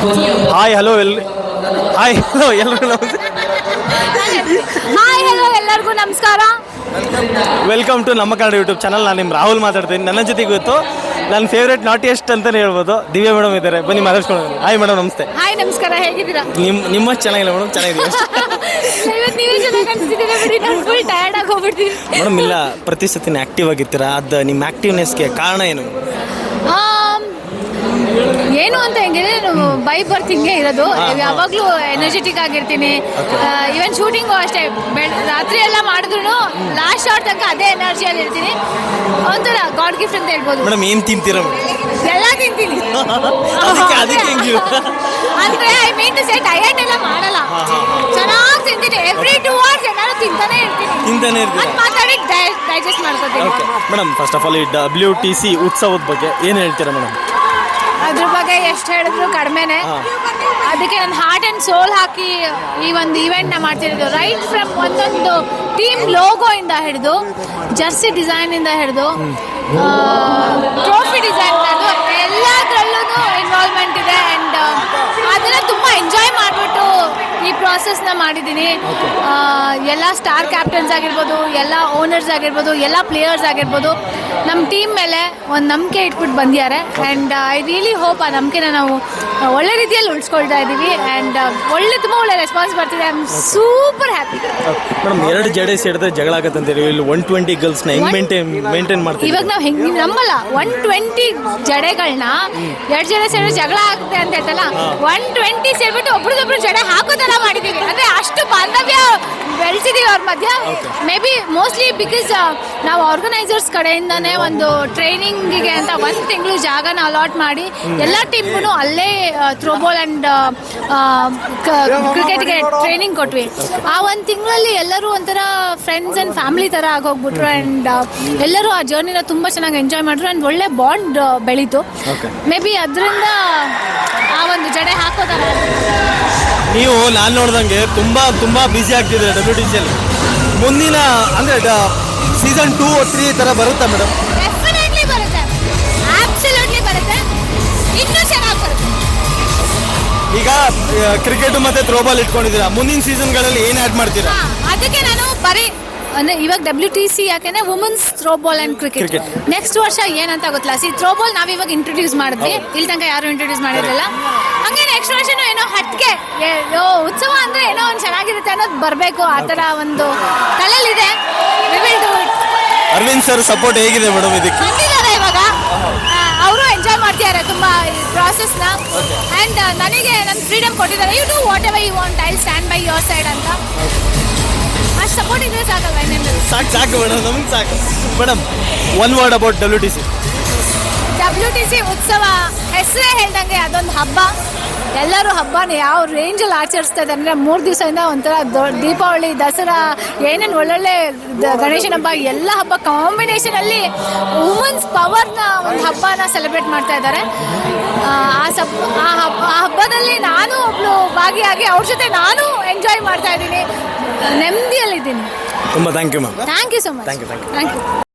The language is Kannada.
ಹಾಯ್ ಹಲೋ ಎಲ್ ಹಾಯ್ ಹಲೋ ಎಲ್ಲರೂ ನಮಸ್ತೆ. ಹಾಯ್ ಹಲೋ ಎಲ್ಲರಿಗೂ ನಮಸ್ಕಾರ. ವೆಲ್ಕಮ್ ಟು ನಮ್ಮ ಕನ್ನಡ ಯೂಟ್ಯೂಬ್ ಚಾನಲ್ ನಾನು ನಿಮ್ಮ ರಾಹುಲ್ ಮಾತಾಡ್ತೀನಿ. ನನ್ನ ಜೊತೆಗೆ ಇವತ್ತು ನನ್ನ ಫೇವ್ರೇಟ್ ನಾಟಿಯಸ್ಟ್ ಅಂತಲೇ ಹೇಳ್ಬೋದು. ದಿವ್ಯಾ ಮೇಡಮ್ ಇದ್ದಾರೆ. ಬನ್ನಿ ಮಾತಾಡ್ಸ್ಕೊಂಡು ಹಾಯ್ ಮೇಡಮ್ ನಮಸ್ತೆ. ಹಾಯ್ ನಮಸ್ಕಾರ ಹೇಗಿದ್ದೀರಾ? ನಿಮ್ಮ ನಿಮ್ಮ ಚೆನ್ನಾಗಿಲ್ಲ ಮೇಡಮ್ ಚೆನ್ನಾಗಿದೆ ಮೇಡಮ್ ಇಲ್ಲ ಪ್ರತಿ ಸತಿನ ಆಕ್ಟಿವ್ ಆಗಿರ್ತೀರಾ? ಅದು ನಿಮ್ಮ ಆಕ್ಟಿವ್ನೆಸ್ಗೆ ಕಾರಣ ಏನು? ಏನು ಅಂತ ಹೆಂಗಿದೆ ನಾನು ಬೈ ಬರ್ತ್ ಹಿಂಗೆ ಇರೋದು. ಯಾವಾಗಲೂ ಎನರ್ಜೆಟಿಕ್ ಆಗಿರ್ತೀನಿ. ಇವನ್ ಶೂಟಿಂಗು ಅಷ್ಟೇ. ಬೆಳ್ ರಾತ್ರಿ ಎಲ್ಲ ಮಾಡಿದ್ರು ಲಾಸ್ಟ್ ಶಾರ್ಟ್ ತನಕ ಅದೇ ಎನರ್ಜಿಯಲ್ಲಿ ಇರ್ತೀನಿ. ಒಂಥರ ಗಾಡ್ ಗಿಫ್ಟ್ ಅಂತ ಹೇಳ್ಬೋದು. ಮೇಡಮ್ ಏನು ತಿಂತೀರ ಎಲ್ಲ ತಿಂತೀನಿ. ಅಂದ್ರೆ I mean to say diet ಎಲ್ಲ ಮಾಡಲ್ಲ. ಚೆನ್ನಾಗಿ ತಿಂತೀನಿ. ಎವ್ರಿ ಟೂ ಅವರ್ಸ್ ಏನಾದ್ರು ತಿಂತಾನೆ ಇರ್ತೀನಿ. ತಿಂತಾನೆ ಇರ್ತೀನಿ ಮಾತಾಡಿ ಡೈಜೆಸ್ಟ್ ಮಾಡ್ಕೋತೀನಿ. ಮೇಡಮ್ ಫಸ್ಟ್ ಆಫ್ ಆಲ್ ಈ ಡಬ್ಲ್ಯೂ ಟಿ ಸಿ ಉತ್ಸವದ ಬಗ್ಗೆ ಏನು ಹೇಳ್ತೀರಾ ಮೇಡಮ್? ಅದ್ರ ಬಗ್ಗೆ ಎಷ್ಟು ಹೇಳಿದ್ರು ಕಡಿಮೆನೆ. ಅದಕ್ಕೆ ನನ್ನ ಹಾರ್ಟ್ ಅಂಡ್ ಸೋಲ್ ಹಾಕಿ ಈ ಒಂದು ಇವೆಂಟ್ನ ಮಾಡ್ತಿರೋದು. ರೈಟ್ ಫ್ರಮ್ ಒಂದೊಂದು ಟೀಮ್ ಲೋಗೋ ಇಂದ ಹಿಡಿದು ಜರ್ಸಿ ಡಿಸೈನ್ ಇಂದ ಹಿಡಿದು ಟ್ರೋಫಿ ಡಿಸೈನ್ ಹಿಡಿದು ಎಲ್ಲದರಲ್ಲೂ ಇನ್ವಾಲ್ವ್ಮೆಂಟ್ ಇದೆ ಆ್ಯಂಡ್ ಅದನ್ನ ತುಂಬ ಎಂಜಾಯ್ ಮಾಡಿಬಿಟ್ಟು ಈ ಪ್ರಾಸೆಸ್ನ ಮಾಡಿದ್ದೀನಿ. ಎಲ್ಲ ಸ್ಟಾರ್ ಕ್ಯಾಪ್ಟನ್ಸ್ ಆಗಿರ್ಬೋದು ಎಲ್ಲ ಓನರ್ಸ್ ಆಗಿರ್ಬೋದು ಎಲ್ಲ ಪ್ಲೇಯರ್ಸ್ ಆಗಿರ್ಬೋದು ನಮ್ಮ ಟೀಮ್ ಮೇಲೆ ಒಂದು ನಂಬಿಕೆ ಇಟ್ಬಿಟ್ಟು ಬಂದಿದ್ದಾರೆ. ಆ್ಯಂಡ್ ಐ ರಿಯಲಿ ಹೋಪ್ ಆ ನಂಬಿಕೆನ ನಾವು ಒಳ್ಳೆ ರೀತಿಯಲ್ಲಿ ಉಳಿಸ್ಕೊಳ್ತಾ ಇದ್ದೀವಿ. ಆ್ಯಂಡ್ ಒಳ್ಳೆ ತುಂಬ ಒಳ್ಳೆ ರೆಸ್ಪಾನ್ಸ್ ಬರ್ತಿದೆ. I am super happy madam ಎರಡು ಜಡೆ ಸೇರಿದ್ರೆ ಜಗಳ ಆಗುತ್ತೆ ಇಲ್ಲಿ ಒನ್ ಟ್ವೆಂಟಿ ಗರ್ಲ್ಸ್ನ ಹೆಂಗ್ ಮೇಂಟೈನ್ ಮೇಂಟೈನ್ ಮಾಡ್ತೀವಿ ಇವಾಗ ನಾವು ಹೆಂಗೆ ನಂಬಲ್ಲ. ಒನ್ ಟ್ವೆಂಟಿ ಜಡೆಗಳನ್ನ ಎರಡು ಜಡೆ ಸೇರಿದ್ರೆ ಜಗಳ ಆಗುತ್ತೆ ಅಂತ ಹೇಳ್ತಲ್ಲ ಒನ್ ಟ್ವೆಂಟಿ ಸೇರ್ಬಿಟ್ಟು ಒಬ್ರಿಗೊಬ್ರು ಜಡೆ ಹಾಕೋ ಥರ ಮಾಡಿದ್ದೀವಿ. ಅಂದ್ರೆ ಅಷ್ಟು ಬಾಂಧವ್ಯ ಬೆಳೆಸಿದೀವಿ ಅವ್ರ ಮಧ್ಯ. ಮೇ ಬಿ ಮೋಸ್ಟ್ಲಿ ಬಿಕಾಸ್ ನಾವು ಆರ್ಗನೈಸರ್ಸ್ ಕಡೆಯಿಂದನೇ ಒಂದು ಟ್ರೈನಿಂಗಿಗೆ ಅಂತ ಒಂದು ತಿಂಗಳು ಜಾಗನ ಅಲಾಟ್ ಮಾಡಿ ಎಲ್ಲ ಟೀಮ್ಗೂ ಅಲ್ಲೇ ಥ್ರೋಬಾಲ್ ಆ್ಯಂಡ್ ಕ್ರಿಕೆಟ್ಗೆ ಟ್ರೈನಿಂಗ್ ಕೊಟ್ವಿ. ಆ ಒಂದು ತಿಂಗಳಲ್ಲಿ ಎಲ್ಲರೂ ಒಂಥರ ಫ್ರೆಂಡ್ಸ್ ಆ್ಯಂಡ್ ಫ್ಯಾಮಿಲಿ ಥರ ಆಗೋಗ್ಬಿಟ್ರು ಆ್ಯಂಡ್ ಎಲ್ಲರೂ ಆ ಜರ್ನಿನ ತುಂಬ ಚೆನ್ನಾಗಿ ಎಂಜಾಯ್ ಮಾಡಿದ್ರು ಆ್ಯಂಡ್ ಒಳ್ಳೆ ಬಾಂಡ್ ಬೆಳೀತು. Okay. ಮೇ ಬಿ ಅದರಿಂದ ಆ ಒಂದು ಜಡೆ ಹಾಕೋ ಥರ ನೀವು ನಾನು ನೋಡ್ದಂಗೆ ತುಂಬ ತುಂಬ ಬ್ಯುಸಿ ಆಗ್ತಿದೆ ಡಬ್ಲ್ಯೂ ಟಿ ಸಿಯಲ್ಲಿ ಮುಂದಿನ ಅಂದರೆ ಸೀಸನ್ ಟೂ ತ್ರೀ ಥರ ಬರುತ್ತಾ ಮೇಡಮ್ ಡೆಫಿನೆಟ್ಲಿ ಬರುತ್ತೆ. ಆಬ್ಸಲ್ಯೂಟ್ಲಿ ಬರುತ್ತೆ. ಇನ್ನೂ ಚೆನ್ನಾಗಿ ಬರುತ್ತೆ. ಈಗ ಕ್ರಿಕೆಟ್ ಮತ್ತೆ ಥ್ರೋಬಾಲ್ ಇಟ್ಕೊಂಡಿದ್ದೀರಾ? ಮುಂದಿನ ಸೀಸನ್ಗಳಲ್ಲಿ ಏನು ಆ್ಯಡ್ ಮಾಡ್ತೀರಾ? ಅದಕ್ಕೆ ನಾನು ಬರೀ ಅಂದ್ರೆ ಇವಾಗ ಡಬ್ಲ್ಯೂ ಟಿ ಸಿ ಯಾಕೆಂದ್ರೆ women's throwball and cricket. Next ವರ್ಷ ಏನಂತ ಗೊತ್ತಿಲ್ಲ. ಸಿ ಥ್ರೋಬಾಲ್ ನಾವು ಇವಾಗ ಇಂಟ್ರೊಡ್ಯೂಸ್ ಮಾಡಿದ್ವಿ. ಇಲ್ಲಿ ತನಕ ಯಾರು ಇಂಟ್ರೊಡ್ಯೂಸ್ ಮಾಡಿರಲಿಲ್ಲ. ಹಂಗೆ ನೆಕ್ಸ್ಟ್ ವರ್ಷನೂ ಏನೋ ಹಟ್ಕೆ ಉತ್ಸವ ಅಂದ್ರೆ ಏನೋ ಒಂದು ಚೆನ್ನಾಗಿರುತ್ತೆ ಅನ್ನೋದು ಬರಬೇಕು. ಆ ಥರ ಒಂದು ತಲೆಯಲ್ಲಿದೆ. ಅರವಿಂದ್ ಸರ್ ಸಪೋರ್ಟ್ ಹೇಗಿದೆ ಮೇಡಮ್ ಇದಕ್ಕೆ? ಬಂದಿದ್ದಾರೆ ಇವಾಗ? ಅವರು ಎಂಜಾಯ್ ಮಾಡ್ತಿದ್ದಾರೆ ತುಂಬಾ ಪ್ರಾಸೆಸ್ನ ಆ್ಯಂಡ್ ನನಗೆ ನನ್ನ ಫ್ರೀಡಮ್ ಕೊಟ್ಟಿದ್ದಾರೆ. You do whatever you want I stand by your side ಅಂತ ಸಾಕು ಸಾಕು ಮೇಡಮ್, ನಮ್ಗೆ ಸಾಕು. Madam one word about W T C W T C ಉತ್ಸವ ಹೆಸರೇ ಹೇಳ್ದಂಗೆ ಅದೊಂದು ಹಬ್ಬ. ಎಲ್ಲರೂ ಹಬ್ಬನ ಯಾವ ರೇಂಜಲ್ಲಿ ಆಚರಿಸ್ತಾ ಇದ್ದಾರೆ ಅಂದ್ರೆ ಮೂರು ದಿವಸದಿಂದ ಒಂಥರ ದೊ- ದೀಪಾವಳಿ, ದಸರಾ, ಏನೇನು ಒಳ್ಳೊಳ್ಳೆ ದ- ಗಣೇಶನ ಹಬ್ಬ, ಎಲ್ಲ ಹಬ್ಬ ಕಾಂಬಿನೇಷನಲ್ಲಿ ವುಮನ್ಸ್ ಪವರ್ನ ಒಂದು ಹಬ್ಬನ ಸೆಲೆಬ್ರೇಟ್ ಮಾಡ್ತಾ ಇದ್ದಾರೆ. ಆ ಆ ಸಬ್ ಆ ಹಬ್ಬ ಆ ಹಬ್ಬದಲ್ಲಿ ನಾನು ಒಬ್ಳು ಭಾಗಿಯಾಗಿ ಅವ್ರ ಜೊತೆ ನಾನು ಎಂಜಾಯ್ ಮಾಡ್ತಾ ಇದ್ದೀನಿ. ನೆಮ್ಮದಿಯಲ್ಲಿದ್ದೀನಿ. ತುಂಬ thank you ma'am thank you so much thank you. Thank you